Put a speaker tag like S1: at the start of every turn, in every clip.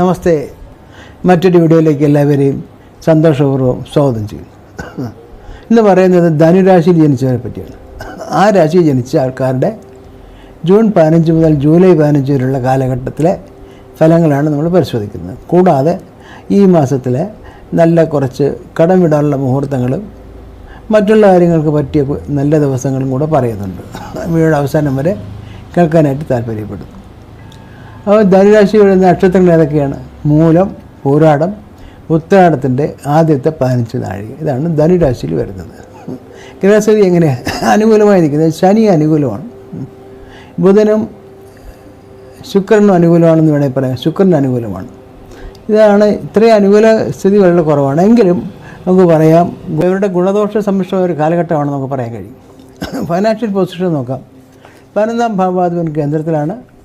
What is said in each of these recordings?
S1: നമസ്തേ. മറ്റൊരു വീഡിയോയിലേക്ക് എല്ലാവരെയും സന്തോഷപൂർവം സ്വാഗതം ചെയ്യുന്നു. ഇന്ന് പറയുന്നത് ധനുരാശിയിൽ ജനിച്ചവരെ പറ്റിയാണ്. ആ രാശിയിൽ ജനിച്ച ആൾക്കാരുടെ ജൂൺ പതിനഞ്ച് മുതൽ ജൂലൈ പതിനഞ്ച് വരെയുള്ള കാലഘട്ടത്തിലെ ഫലങ്ങളാണ് നമ്മൾ പരിശോധിക്കുന്നത്. കൂടാതെ ഈ മാസത്തിലെ നല്ല കുറച്ച് കടം വിടാനുള്ള മുഹൂർത്തങ്ങളും മറ്റുള്ള കാര്യങ്ങൾക്ക് പറ്റിയ നല്ല ദിവസങ്ങളും കൂടെ പറയുന്നുണ്ട്. വീട് അവസാനം വരെ കേൾക്കാനായിട്ട് താല്പര്യപ്പെടുന്നു. അപ്പോൾ ധനുരാശി വരുന്ന നക്ഷത്രങ്ങൾ ഏതൊക്കെയാണ്? മൂലം പോരാടം ഉത്തരാടത്തിന്റെ ആദ്യത്തെ പതിനഞ്ച് നാഴിക. ഇതാണ് ധനുരാശിയിൽ വരുന്നത്. ഗ്രഹസ്ഥിതി എങ്ങനെയാണ് അനുകൂലമായി നിൽക്കുന്നത് ശനി അനുകൂലമാണ്. ബുധനും ശുക്രനും അനുകൂലമാണെന്ന് വേണമെങ്കിൽ പറയാം. ശുക്രൻ അനുകൂലമാണ്. ഇതാണ് ഇത്രയും അനുകൂല സ്ഥിതി വളരെ കുറവാണ്. എങ്കിലും നമുക്ക് പറയാം ഇവരുടെ ഗുണദോഷ സമ്മിശ്രമായ ഒരു കാലഘട്ടമാണെന്ന് നമുക്ക് പറയാൻ കഴിയും. ഫൈനാൻഷ്യൽ പൊസിഷൻ നോക്കാം. പതിനൊന്നാം ഭാവാധിപൻ കേന്ദ്രത്തിലാണ്.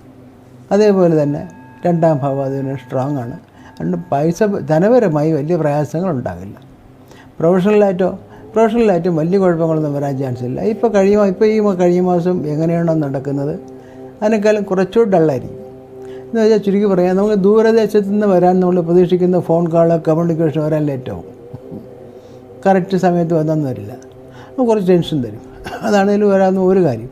S1: അതേപോലെ തന്നെ രണ്ടാം ഭാവം അതിന് സ്ട്രോങ് ആണ്. അതുകൊണ്ട് പൈസ ധനപരമായി വലിയ പ്രയാസങ്ങൾ ഉണ്ടാകില്ല പ്രൊഫഷണലായിട്ടോ പ്രൊഫഷണലായിട്ടും വലിയ കുഴപ്പങ്ങളൊന്നും വരാൻ ചാൻസ് ഇല്ല. ഇപ്പോൾ കഴിയുമോ ഇപ്പോൾ ഈ കഴിഞ്ഞ മാസം എങ്ങനെയാണോ നടക്കുന്നത് അതിനേക്കാളും കുറച്ചുകൂടി ഡള്ളായിരിക്കും എന്ന് വെച്ചാൽ ചുരുക്കി പറയാം നമുക്ക് ദൂരദേശത്ത് നിന്ന് വരാൻ നമ്മൾ പ്രതീക്ഷിക്കുന്ന ഫോൺ കോൾ കമ്മ്യൂണിക്കേഷൻ വരാൻ ലേറ്റാവും കറക്റ്റ് സമയത്ത് വന്നെന്ന് വരില്ല. കുറച്ച് ടെൻഷൻ തരും. അതാണെങ്കിലും വരാമെന്ന് ഒരു കാര്യം.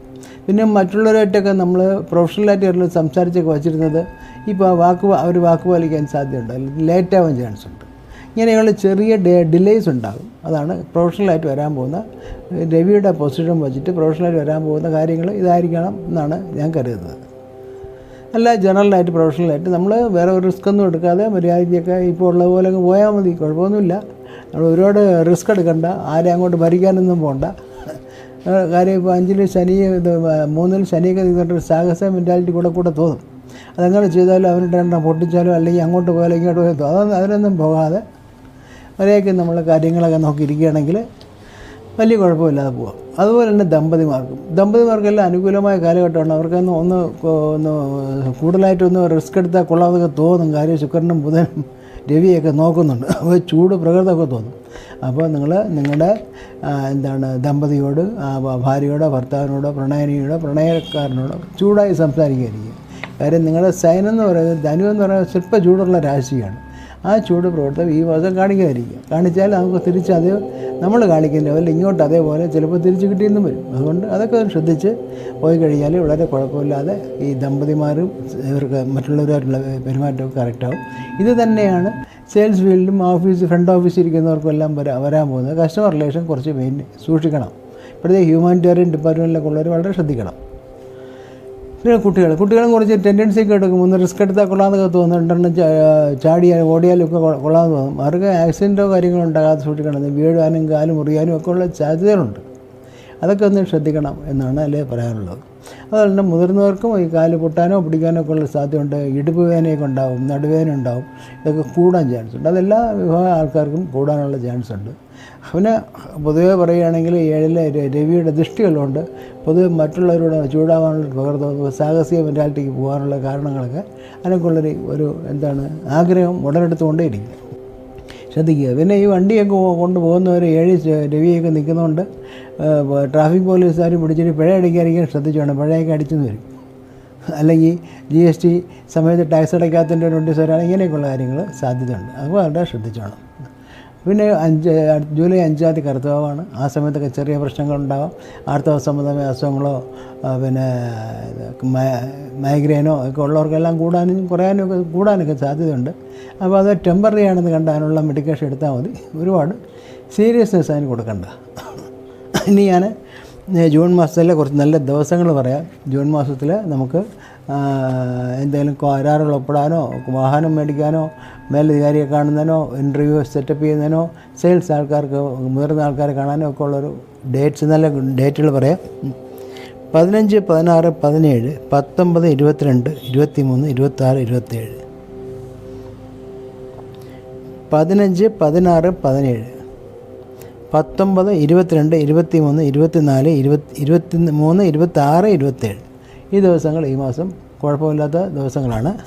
S1: പിന്നെ മറ്റുള്ളവരായിട്ടൊക്കെ നമ്മൾ പ്രൊഫഷണലായിട്ട് അവരിൽ സംസാരിച്ചൊക്കെ വച്ചിരുന്നത് ഇപ്പോൾ വാക്ക് അവർ വാക്ക് പാലിക്കാൻ സാധ്യതയുണ്ട്. അല്ലെങ്കിൽ ലേറ്റ് ആവാൻ ചാൻസ് ഉണ്ട്. ഇങ്ങനെയുള്ള ചെറിയ ഡിലേസ് ഉണ്ടാകും. അതാണ് പ്രൊഫഷണലായിട്ട് വരാൻ പോകുന്ന രവിയുടെ പൊസിഷൻ വച്ചിട്ട് പ്രൊഫഷണലായിട്ട് വരാൻ പോകുന്ന കാര്യങ്ങൾ ഇതായിരിക്കണം എന്നാണ് ഞാൻ കരുതുന്നത്. അല്ല ജനറലായിട്ട് പ്രൊഫഷണലായിട്ട് നമ്മൾ വേറെ ഒരു റിസ്ക് ഒന്നും എടുക്കാതെ മര്യാദയ്ക്കൊക്കെ ഇപ്പോൾ ഉള്ള പോലെ അങ്ങ് പോയാൽ മതി. കുഴപ്പമൊന്നുമില്ല. നമ്മൾ ഒരുപാട് റിസ്ക് എടുക്കണ്ട. ആരെ അങ്ങോട്ട് ഭരിക്കാനൊന്നും പോകണ്ട കാര്യം ഇപ്പോൾ അഞ്ചിൽ ശനി ഇത് മൂന്നിൽ ശനിയൊക്കെ നിന്നിട്ട് സാഹസ മെന്റാലിറ്റി കൂടെ കൂടെ തോന്നും. അതങ്ങനെ ചെയ്താലും അവരുടെ എണ്ണം പൊട്ടിച്ചാലും അല്ലെങ്കിൽ അങ്ങോട്ട് പോയാലും ഇങ്ങോട്ട് പോയാലും അതൊന്നും അതിനൊന്നും പോകാതെ ഒരേക്കും നമ്മൾ കാര്യങ്ങളൊക്കെ നോക്കിയിരിക്കുകയാണെങ്കിൽ വലിയ കുഴപ്പമില്ലാതെ പോകാം അതുപോലെ തന്നെ ദമ്പതിമാർക്കും. ദമ്പതിമാർക്കെല്ലാം അനുകൂലമായ കാലഘട്ടമാണ്. അവർക്കൊന്ന് ഒന്ന് ഒന്ന് കൂടുതലായിട്ടൊന്ന് റിസ്ക് എടുത്താൽ കൊള്ളാതൊക്കെ തോന്നും. കാര്യം ശുക്രനും ബുധനും രവിയൊക്കെ നോക്കുന്നുണ്ട്. അപ്പോൾ ചൂട് പ്രകൃതമൊക്കെ തോന്നും. അപ്പോൾ നിങ്ങൾ നിങ്ങളുടെ എന്താണ് ദമ്പതിയോട് ഭാര്യയോടോ ഭർത്താവിനോടോ പ്രണയനിയോടോ പ്രണയക്കാരനോടോ ചൂടായി സംസാരിക്കുകയായിരിക്കും. കാര്യം നിങ്ങളുടെ സൈൻ എന്ന് പറയുന്നത് ധനു എന്ന് പറയുന്നത് സ്വല്പ ചൂടുള്ള രാശിയാണ്. ആ ചൂട് പ്രവർത്തനം ഈ മാസം കാണിക്കാതിരിക്കുക കാണിച്ചാൽ നമുക്ക് തിരിച്ച് അതേ നമ്മൾ കാണിക്കുന്ന ലെവലിൽ ഇങ്ങോട്ട് അതേപോലെ ചിലപ്പോൾ തിരിച്ച് കിട്ടിയെന്നും വരും. അതുകൊണ്ട് അതൊക്കെ ശ്രദ്ധിച്ച് പോയി കഴിഞ്ഞാൽ വളരെ കുഴപ്പമില്ലാതെ ഈ ദമ്പതിമാരും ഇവർക്ക് മറ്റുള്ളവരായിട്ടുള്ള പെരുമാറ്റമൊക്കെ കറക്റ്റാവും ഇത് തന്നെയാണ് സെയിൽസ് ഫീൽഡിലും ഓഫീസ് ഫ്രണ്ട് ഓഫീസിൽ ഇരിക്കുന്നവർക്കും എല്ലാം വരാ വരാൻ പോകുന്നത്. കസ്റ്റമർ റിലേഷൻ കുറച്ച് മെയിൻ സൂക്ഷിക്കണം. ഇപ്പോഴത്തെ ഹ്യൂമാനിറ്റേറിയൻ ഡിപ്പാർട്ട്മെന്റിലൊക്കെ ഉള്ളവർ വളരെ ശ്രദ്ധിക്കണം. പിന്നെ കുട്ടികൾ കുട്ടികളും കുറച്ച് ടെൻഡൻസി ഒക്കെ എടുക്കും. ഒന്ന് റിസ്ക് എടുത്താൽ കൊള്ളാമെന്നൊക്കെ തോന്നും രണ്ടെണ്ണം ചാടിയാൽ ഒക്കെ കൊള്ളാമെന്ന് തോന്നും അവർക്ക് ആക്സിഡന്റോ കാര്യങ്ങളോ ഉണ്ടാകാതെ സൂക്ഷിക്കണം. വീഴാനും കാലും മുറിയാനും ഒക്കെ ഉള്ള സാധ്യതകളുണ്ട്. അതൊക്കെ ഒന്ന് ശ്രദ്ധിക്കണം എന്നാണ് അല്ലേ പറയാനുള്ളത്. അതുപോലെ മുതിർന്നവർക്കും ഈ കാൽ പൊട്ടാനോ പിടിക്കാനോ ഒക്കെ ഉള്ള സാധ്യതയുണ്ട്. ഇടുപ്പ് വേദനയൊക്കെ ഉണ്ടാവും നടുവേദന ഉണ്ടാവും ഇതൊക്കെ കൂടാൻ ചാൻസ് ഉണ്ട്. അതെല്ലാ വിഭാഗ ആൾക്കാർക്കും കൂടാനുള്ള ചാൻസ് ഉണ്ട്. പിന്നെ പൊതുവേ പറയുകയാണെങ്കിൽ ഏഴിലെ രവിയുടെ ദൃഷ്ടികളുണ്ട് പൊതുവെ മറ്റുള്ളവരോട് ചൂടാവാനുള്ള പകർന്നു സാഹസിക മെന്റാലിറ്റിക്ക് പോകാനുള്ള കാരണങ്ങളൊക്കെ അതിനൊക്കെയുള്ളൊരു ഒരു എന്താണ് ആഗ്രഹം ഉടലെടുത്തുകൊണ്ടേയിരിക്കും. ശ്രദ്ധിക്കുക. പിന്നെ ഈ വണ്ടിയൊക്കെ കൊണ്ടുപോകുന്നവർ ഏഴ് രവിയൊക്കെ നിൽക്കുന്നതുകൊണ്ട് ട്രാഫിക് പോലീസുകാർ പിടിച്ചിട്ട് പിഴ അടിക്കാതിരിക്കാൻ ശ്രദ്ധിച്ചു വേണം പിഴയൊക്കെ അടിച്ചെന്ന് വരും. അല്ലെങ്കിൽ ജി എസ് ടി സമയത്ത് ടാക്സ് അടയ്ക്കാത്തതിന്റെ നോട്ടീസ് വരാൻ ഇങ്ങനെയൊക്കെയുള്ള കാര്യങ്ങൾ സാധ്യതയുണ്ട്. അപ്പോൾ അവരുടെ ശ്രദ്ധിച്ചോണം. പിന്നെ അഞ്ച് ജൂലൈ അഞ്ചാം തീയതി കറുത്തവാണ് ആ സമയത്തൊക്കെ ചെറിയ പ്രശ്നങ്ങളുണ്ടാവാം. ആർത്തവ സംബന്ധമായ അസുഖങ്ങളോ പിന്നെ മൈഗ്രെയിനോ ഒക്കെ ഉള്ളവർക്കെല്ലാം കൂടാനും കുറയാനും ഒക്കെ കൂടാനൊക്കെ സാധ്യതയുണ്ട്. അപ്പോൾ അത് ടെമ്പററി ആണെന്ന് കണ്ടാനുള്ള മെഡിക്കേഷൻ എടുത്താൽ മതി. ഒരുപാട് സീരിയസ്നെസ് അതിന് കൊടുക്കണ്ട. ഇനി ഞാൻ ജൂൺ മാസത്തിലെ കുറച്ച് നല്ല ദിവസങ്ങൾ പറയാം. ജൂൺ മാസത്തിൽ നമുക്ക് എന്തെങ്കിലും കരാറുകൾ ഒപ്പിടാനോ വാഹനം മേടിക്കാനോ മേലധികാരിയെ കാണുന്നതിനോ ഇന്റർവ്യൂ സെറ്റപ്പ് ചെയ്യുന്നതിനോ സെയിൽസ് ആൾക്കാർക്ക് മുതിർന്ന ആൾക്കാരെ കാണാനോ ഒക്കെ ഉള്ളൊരു ഡേറ്റ്സ് നല്ല ഡേറ്റുകൾ പറയാം. പതിനഞ്ച് പതിനാറ് പതിനേഴ് പത്തൊമ്പത് ഇരുപത്തിരണ്ട് ഇരുപത്തി മൂന്ന് ഇരുപത്താറ് ഇരുപത്തേഴ്. പതിനഞ്ച് പതിനാറ് പതിനേഴ്. പത്തൊമ്പത് ഇരുപത്തിരണ്ട് ഇരുപത്തി മൂന്ന് ഇരുപത്തിനാല് ഇരുപത്തി ഇരുപത്തി മൂന്ന് ഇരുപത്താറ് ഇരുപത്തേഴ്. ഈ ദിവസങ്ങൾ ഈ മാസം കുഴപ്പമില്ലാത്ത ദിവസങ്ങളാണ്.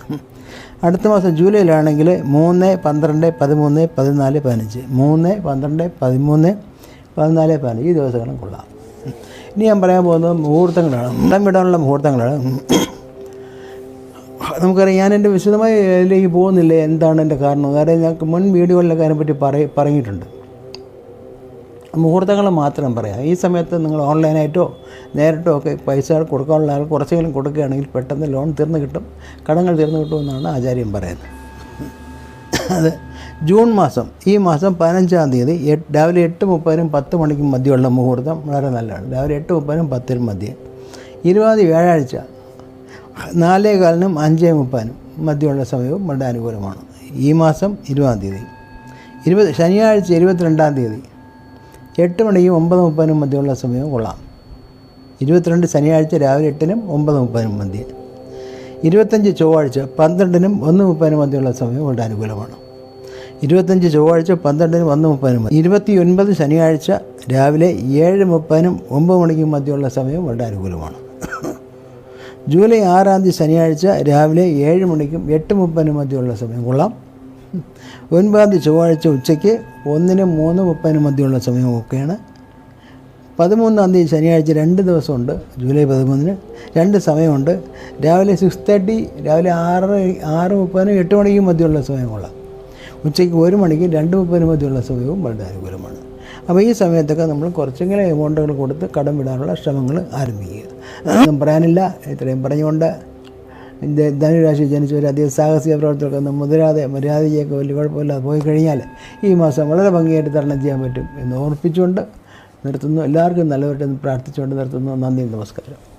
S1: അടുത്ത മാസം ജൂലൈയിലാണെങ്കിൽ മൂന്ന് പന്ത്രണ്ട് പതിമൂന്ന് പതിനാല് പതിനഞ്ച്. മൂന്ന് പന്ത്രണ്ട് പതിമൂന്ന് പതിനാല് പതിനഞ്ച്. ഈ ദിവസങ്ങളും കൊള്ളാം. ഇനി ഞാൻ പറയാൻ പോകുന്നത് മുഹൂർത്തങ്ങളാണ്. ഇടം വിടാനുള്ള മുഹൂർത്തങ്ങളാണ്. നമുക്കറിയാം ഞാൻ എന്റെ വിശദമായി ഇതിലേക്ക് പോകുന്നില്ല? എന്താണ് എന്റെ കാരണം? കാരണം ഞങ്ങൾക്ക് മുൻ വീടുകളിലൊക്കെ അതിനെപ്പറ്റി പറയ പറഞ്ഞിട്ടുണ്ട്. മുഹൂർത്തങ്ങൾ മാത്രം പറയാം. ഈ സമയത്ത് നിങ്ങൾ ഓൺലൈനായിട്ടോ നേരിട്ടോ ഒക്കെ പൈസ കൊടുക്കാനുള്ള ആൾ കുറച്ചെങ്കിലും കൊടുക്കുകയാണെങ്കിൽ പെട്ടെന്ന് ലോൺ തീർന്നു കിട്ടും കടങ്ങൾ തീർന്നു കിട്ടുമെന്നാണ് ആചാര്യം പറയുന്നത്. അത് ജൂൺ മാസം ഈ മാസം പതിനഞ്ചാം തീയതി രാവിലെ എട്ട് മുപ്പതിനും പത്ത് മണിക്കും മധ്യമുള്ള മുഹൂർത്തം വളരെ നല്ലതാണ്. രാവിലെ എട്ട് മുപ്പതിനും പത്തിനും മധ്യേ. ഇരുപത് വ്യാഴാഴ്ച നാലേ കാലിനും അഞ്ചേ മുപ്പതിനും മധ്യമുള്ള സമയവും വളരെ അനുകൂലമാണ്. ഈ മാസം ഇരുപതാം തീയതി. ഇരുപത് ശനിയാഴ്ച ഇരുപത്തിരണ്ടാം തീയതി എട്ട് മണിക്കും ഒമ്പത് മുപ്പതിനും മധ്യമുള്ള സമയവും കൊള്ളാം. ഇരുപത്തിരണ്ട് ശനിയാഴ്ച രാവിലെ എട്ടിനും ഒമ്പത് മുപ്പതിനും മധ്യേ. ഇരുപത്തഞ്ച് ചൊവ്വാഴ്ച പന്ത്രണ്ടിനും ഒന്ന് മുപ്പതിനും മധ്യമുള്ള സമയം വളരെ അനുകൂലമാണ്. ഇരുപത്തഞ്ച് ചൊവ്വാഴ്ച പന്ത്രണ്ടിനും ഒന്ന് മുപ്പതിനും ഇരുപത്തി ഒൻപത് ശനിയാഴ്ച രാവിലെ ഏഴ് മുപ്പതിനും ഒമ്പത് മണിക്കും മധ്യമുള്ള സമയം വളരെ അനുകൂലമാണ്. ജൂലൈ ആറാം തീയതി ശനിയാഴ്ച രാവിലെ ഏഴ് മണിക്കും എട്ട് മുപ്പതിനും മധ്യമുള്ള സമയം കൊള്ളാം. ഒൻപതാം തീയതി ചൊവ്വാഴ്ച ഉച്ചയ്ക്ക് ഒന്നിനും മൂന്ന് മുപ്പതിനും മധ്യമുള്ള സമയമൊക്കെയാണ്. പതിമൂന്നാം തീയതി ശനിയാഴ്ച രണ്ട് ദിവസമുണ്ട് ജൂലൈ പതിമൂന്നിന് രണ്ട് സമയമുണ്ട്. രാവിലെ സിക്സ് തേർട്ടി രാവിലെ ആറ് ആറ് മുപ്പതിനും എട്ട് മണിക്കും മധ്യമുള്ള സമയമുള്ള ഉച്ചയ്ക്ക് ഒരു മണിക്ക് രണ്ട് മുപ്പതിനും മധ്യമുള്ള സമയവും വളരെ അനുകൂലമാണ്. അപ്പോൾ ഈ സമയത്തൊക്കെ നമ്മൾ കുറച്ചെങ്കിലും എമൗണ്ടുകൾ കൊടുത്ത് കടം വിടാനുള്ള ശ്രമങ്ങൾ ആരംഭിക്കുക. പറയാനില്ല ഇത്രയും പറഞ്ഞുകൊണ്ട് ധനുരാശി ജനിച്ചവർ അധികം സാഹസിക പ്രവർത്തകർക്കൊന്നും മുതിരാതെ മര്യാദയൊക്കെ വലിയ കുഴപ്പമില്ലാതെ പോയി കഴിഞ്ഞാൽ ഈ മാസം വളരെ ഭംഗിയായിട്ട് തരണം ചെയ്യാൻ പറ്റും എന്ന് ഓർപ്പിച്ചുകൊണ്ട് നിർത്തുന്നു. എല്ലാവർക്കും നല്ലവരുടെ പ്രാർത്ഥിച്ചുകൊണ്ട് നിർത്തുന്നു. നന്ദി നമസ്കാരം.